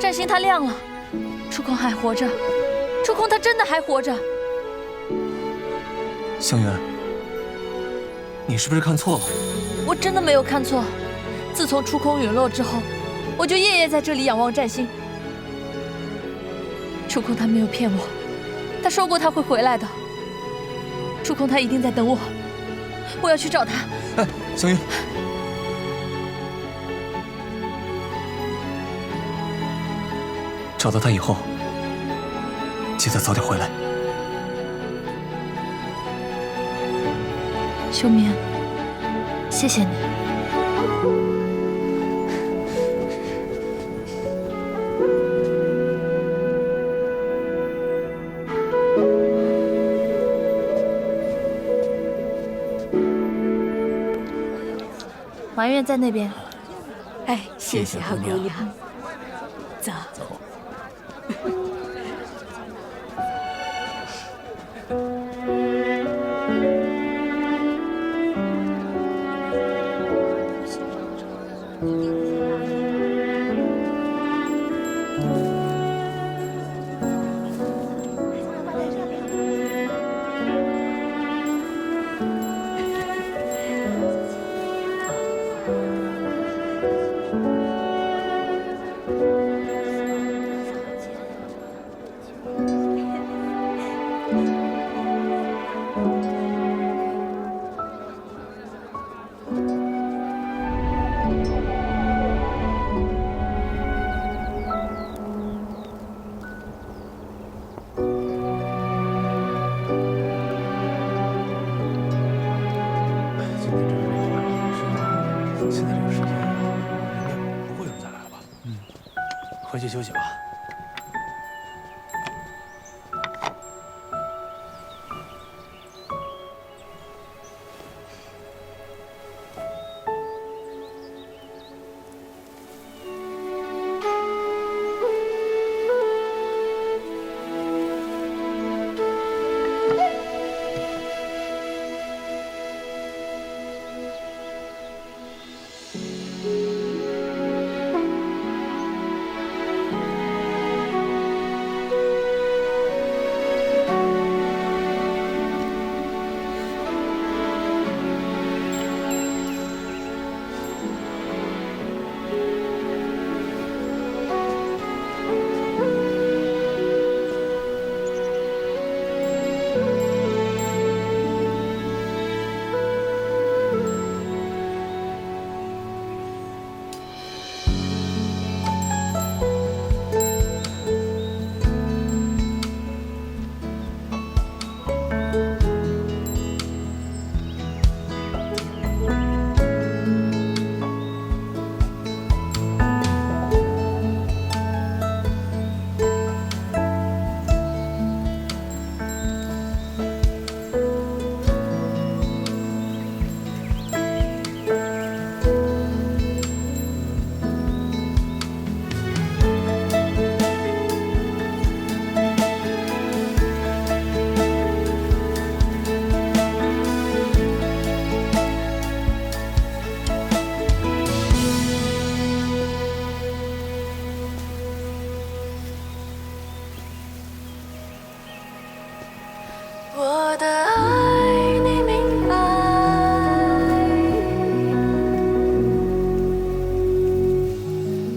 占星它亮了，触空还活着，触空他真的还活着。香云，你是不是看错了？我真的没有看错。自从触空陨落之后，我就夜夜在这里仰望占星。触空他没有骗我，他说过他会回来的。触空他一定在等我，我要去找他。哎，香云，找到他以后，记得早点回来。秀明，谢谢你。埋怨在那边。哎，谢谢好姑娘。回去休息吧。我的爱，你明白。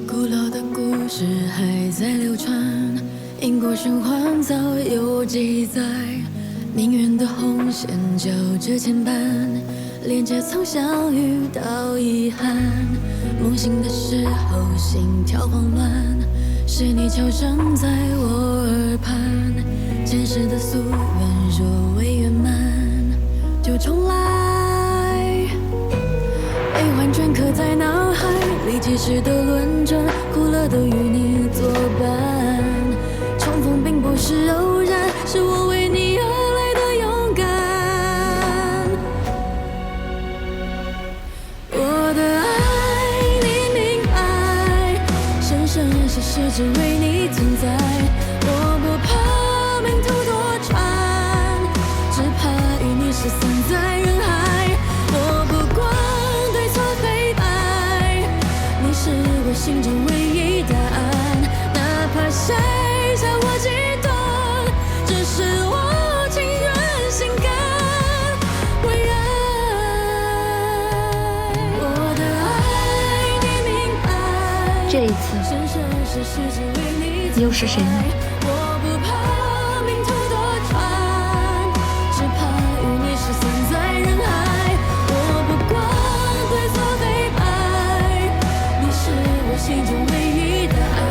古老的故事还在流传，因果循环早有记载。命运的红线交织牵绊，连接从相遇到遗憾。梦醒的时候，心跳慌乱，是你悄声在我耳畔。前世的夙愿若未圆满，就重来。悲欢镌刻在脑海里，几世的轮转，苦乐都与你生生时间为你存在我不怕命途多舛只怕与你失散在人海我不管对错黑白你是我心中唯一答案哪怕谁笑我极端这是我情愿心甘为爱我的爱你明白这一次又是谁呢？我不怕命途多舛只怕与你失散在人海。我不管对错白你是我心中唯一的爱。